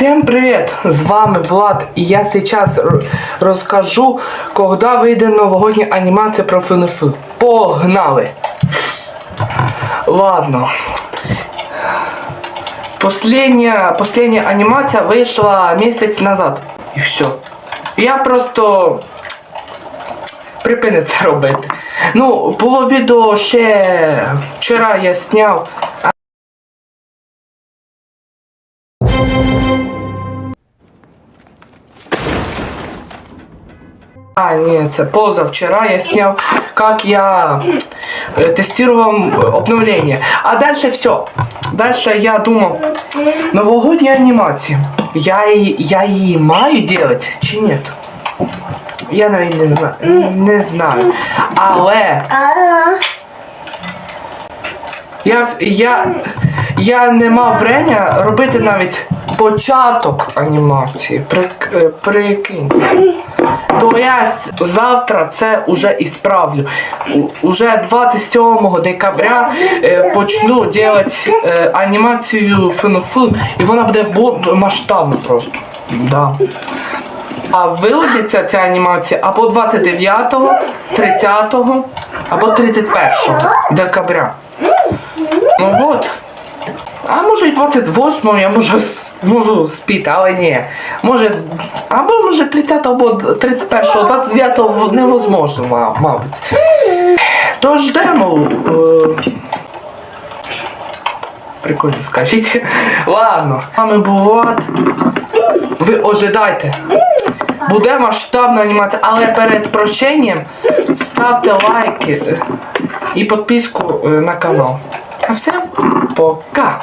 Всем привет! З вами Влад, і я сейчас розкажу, когда вийде новогодня анімація про ФНФ. Погнали! Ладно. Последняя, последняя анімація вийшла місяць назад. І все. Я просто припинив це робити. Ну, було відео ще вчора я зняв. А, ні, це позавчера я снял, как я э, тестировал обновление. А дальше все. Дальше я думал, новогодняя анимация. Я, я її маю делать чи нет? Я навіть не, зна, не знаю. Але я, я, я не мав время робити навіть початок анімації. Е, прикинь. То я завтра це уже і справлю. Уже 27 декабря е, почну робити е, анімацію ФНФ, і вона буде бу- масштабна просто. Да. А вилодиться ця анімація або 29, 30, або 31 декабря. Ну от. А може і 28 я можу, можу спіти, але ні. Може, або може 30 або 31, 29 невозможно, ма- мабуть. То ждемо. Е... Прикольно скажіть. Ладно, з вами був Влад. Ви ожидайте. Буде масштабна анімація, але перед прощенням ставте лайки е, і підписку е, на канал. А все, пока!